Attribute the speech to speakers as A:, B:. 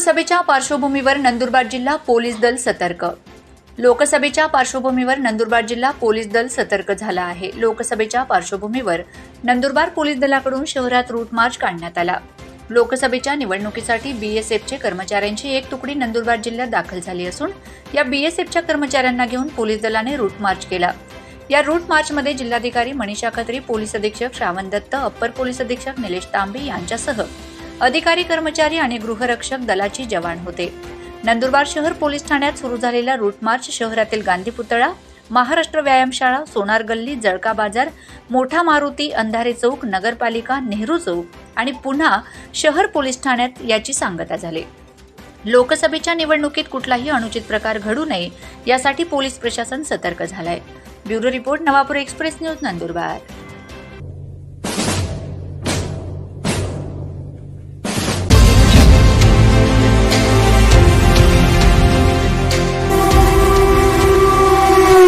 A: लोकसभेच्या पार्श्वभूमीवर नंदुरबार जिल्हा पोलीस दल सतर्क. लोकसभेच्या पार्श्वभूमीवर नंदुरबार जिल्हा पोलीस दल सतर्क झाला आहे. लोकसभेच्या पार्श्वभूमीवर नंदुरबार पोलीस दलाकडून शहरात रूट मार्च काढण्यात आला. लोकसभेच्या निवडणुकीसाठी बीएसएफचे कर्मचाऱ्यांची एक तुकडी नंदुरबार जिल्ह्यात दाखल झाली असून या बीएसएफच्या कर्मचाऱ्यांना घेऊन पोलीस दलाने रूट मार्च केला. या रूट मार्चमध्ये जिल्हाधिकारी मनीषा खत्री पोलीस अधीक्षक श्रावण दत्त अप्पर पोलीस अधीक्षक निलेश तांबे यांच्यासह अधिकारी कर्मचारी आणि गृहरक्षक दलाची जवान होते. नंदुरबार शहर पोलीस ठाण्यात सुरू झालेला रूट मार्च शहरातील गांधी पुतळा महाराष्ट्र व्यायामशाळा सोनार गल्ली जळका बाजार मोठा मारुती अंधारे चौक नगरपालिका नेहरू चौक आणि पुन्हा शहर पोलीस ठाण्यात याची सांगता झाली. लोकसभेच्या निवडणुकीत कुठलाही अनुचित प्रकार घडू नये यासाठी पोलीस प्रशासन सतर्क झालंय. Bureau report Navapur express news Nandurbar.